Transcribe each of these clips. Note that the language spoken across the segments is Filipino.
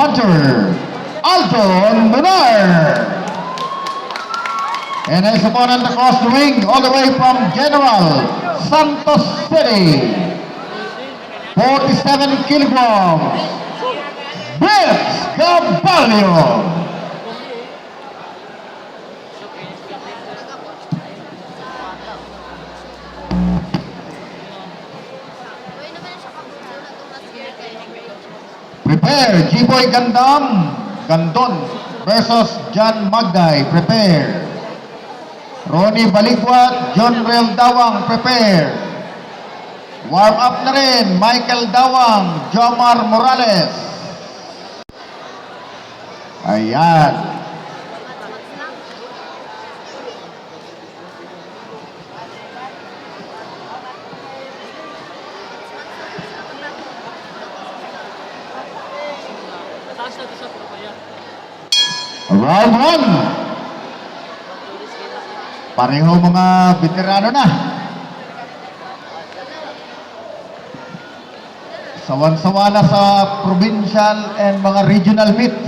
puncher, Alton Munar. And his opponent across the ring, all the way from General Santos City, 47 kilograms, Vince Caballo. Prepare, G-Boy Gandam, Gandon versus John Magday. Prepare. Ronnie Baligwat, John Real Dawang. Prepare. Warm up na rin, Michael Dawang, Jomar Morales. Ayan. Taas na to sa propaya. Round one. Pareho mga veterano na. Sawan-sawa na sa provincial and mga regional meet.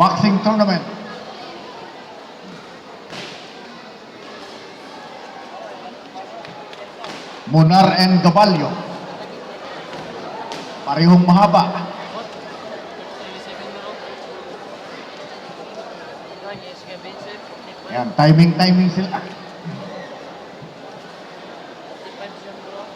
Boxing tournament. Munar and Gabalyo. Parehong mahaba. Yan, timing-timing sila. 55 siya, bro.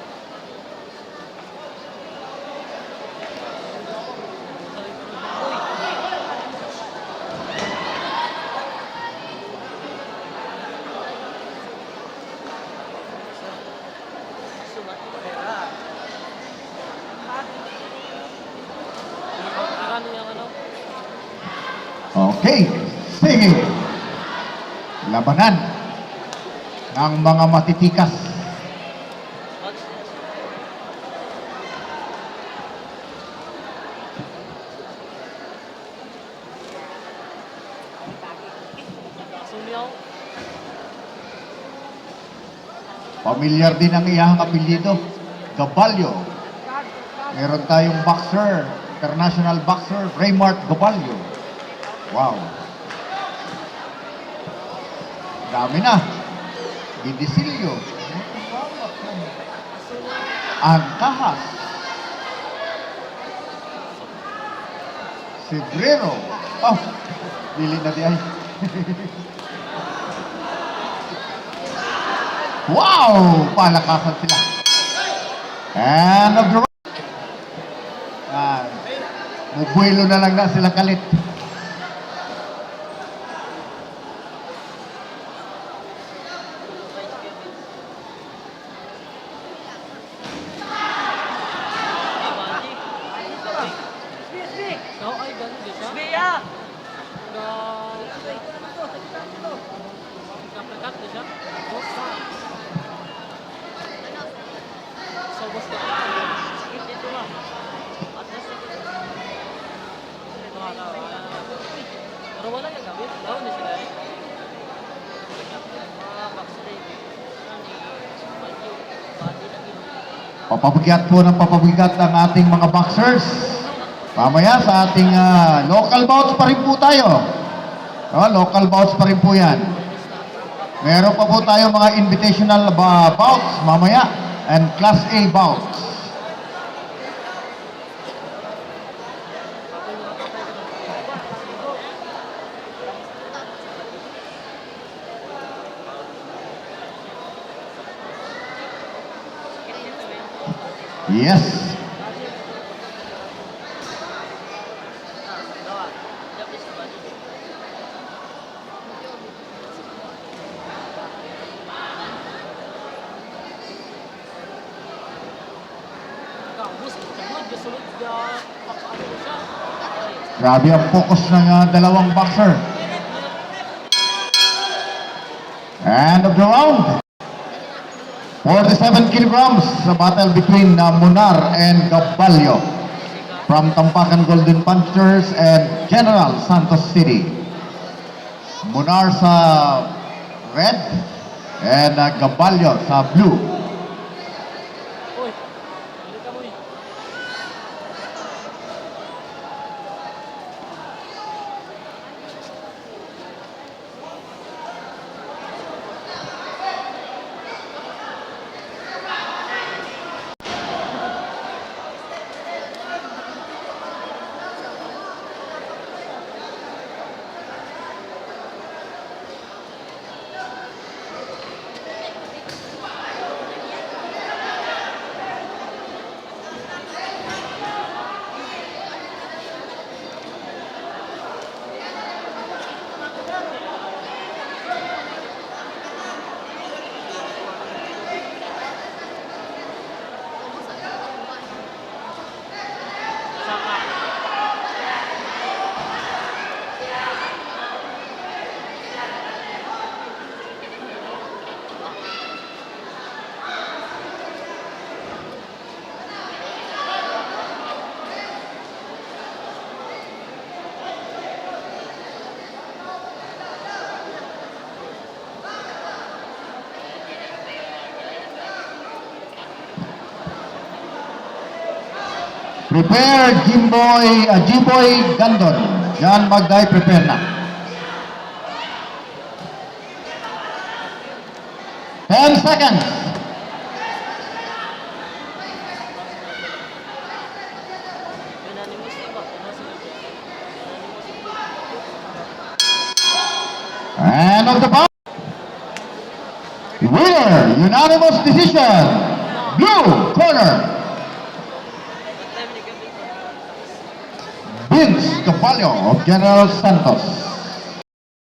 Yung? Okay, sige. Labanan ng mga matitikas. Pamilyar din ang iyahang apelyido, Gabalyo. Meron tayong boxer, international boxer, Raymart Gabalyo. Wow. Dami na. Gidisilyo. Angkahas. Sebrero. Oh, dili na di ay. Wow! Palakasan sila. And of the Yan. Mubuelo na lang na sila kalit. Pero wala yung gawin. Daw na sila gino. Papabigat po ng papabigat ang ating mga boxers. Mamaya sa ating ah, local bouts pa rin po tayo. Oh, local bouts pa rin po yan. Meron pa po tayo mga invitational ba- bouts mamaya and class A bouts. Yes. Grabe ang focus ng ah, dalawang boxer. And of the round. 47 kilograms sa battle between uh, Munar and Gabalyo from Tampakan Golden Punchers and General Santos City. Munar sa red and uh, Gabalyo sa blue. Prepare Jimboy, uh, Jimboy Gandon. Yan, Magday, prepare na. 10 seconds. And of the bout. Winner, unanimous decision. Blue corner, Ba't tayo ni Gabriel? Vince Capallo of General Santos.